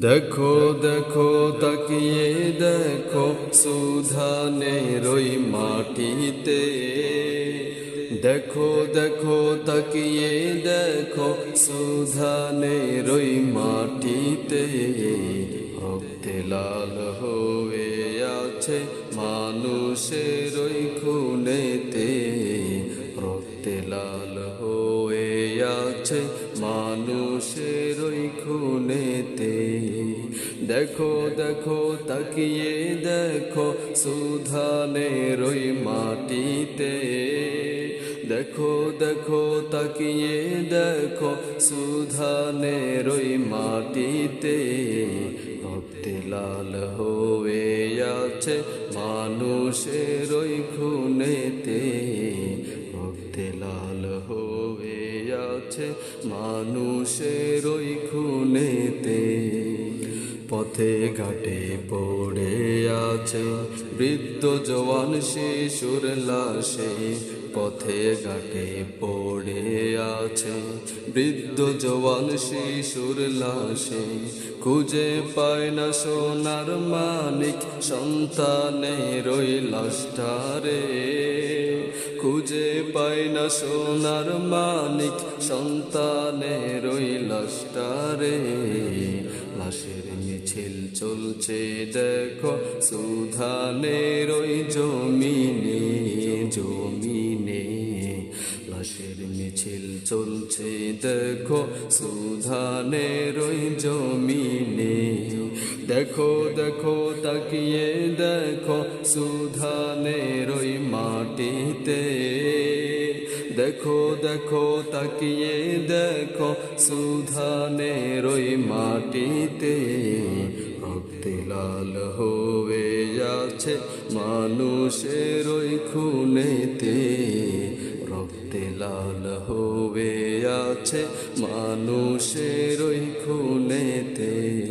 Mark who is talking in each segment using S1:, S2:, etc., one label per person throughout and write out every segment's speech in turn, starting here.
S1: দেখো দেখো, তাকিয়ে দেখো সুধানের ওই মাটিতে। দেখো দেখো, তাকিয়ে দেখো সুধানের ওই মাটিতে। রক্তে লাল হয়ে আছে মানুষের মানুষের ওই খুনেতে। দেখো দেখো, তাকিয়ে দেখো সুধানের ওই মাটিতে। দেখো দেখো, তাকিয়ে দেখো সুধানের ওই মাটিতে। রক্তে লাল হয়ে আছে মানুষের ওই খুনেতে। রক্তে লাল হয়ে আছে মানুষের ওই খুনেতে। পথে ঘাটে পড়ে আছে বৃদ্ধ জওয়ান শিশুর লাশে। পথে ঘাটে পড়ে আছে বৃদ্ধ জওয়ান শিশুর লাশে। খুঁজে পায় না সোনার মানিক, সন্তানের ওই লাশটারে খুঁজে পায় না সোনার মানিক, সন্তানের ওই লাশটারে। লাশের মিছিল চলছে, দেখো সুধানের ওই জমিনে জমিনে। লাশের মিছিল চলছে, দেখো সুধানের ওই জমিনে। দেখো দেখো, তাকিয়ে দেখো সুধানের ওই মাটিতে দেখো দেখো, তাকিয়ে দেখো সুধানের ওই মাটিতে। রক্তে লাল হয়ে আছে মানুষের ওই খুনেতে। রক্তে লাল হয়ে আছে মানুষের ওই খুনেতে।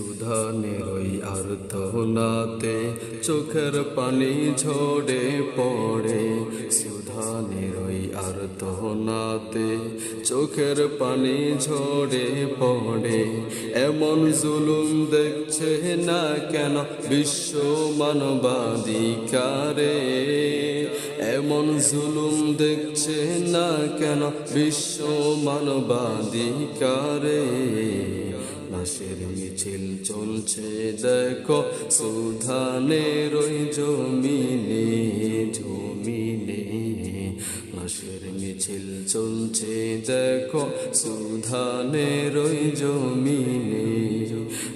S1: সুধানের ওই আর্তনাতে চোখের পানি ঝরে পড়ে। সুধানের ওই আর্তনাতে চোখের পানি ঝরে পড়ে। এমন জুলুম দেখছে না কেন বিশ্ব মানবাধিকারে? এমন জুলুম দেখছে না কেন বিশ্ব মানবাধিকারে? লাশের মিছিল চলছে, দেখো সুধানের ওই জমিনে জমিনে লাশের মিছিল চলছে, দেখো সুধানের ওই জমিনে।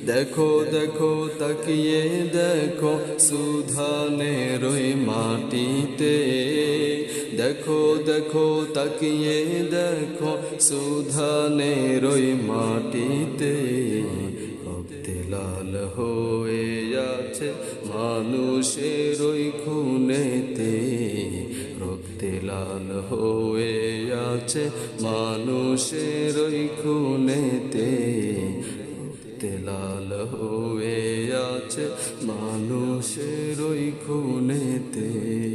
S1: দেখো দেখো, তাকিয়ে দেখো সুধানের ওই মাটিতে। দেখো দেখো, তাকিয়ে দেখো সুধানের ওই মাটিতে। রক্তে লাল হয়ে আছে মানুষের ওই খুনেতে। রক্তে লাল হয়ে আছে মানুষের ওই খুনেতে। রক্তে লাল হয়ে আছে মানুষের ওই খুনেতে।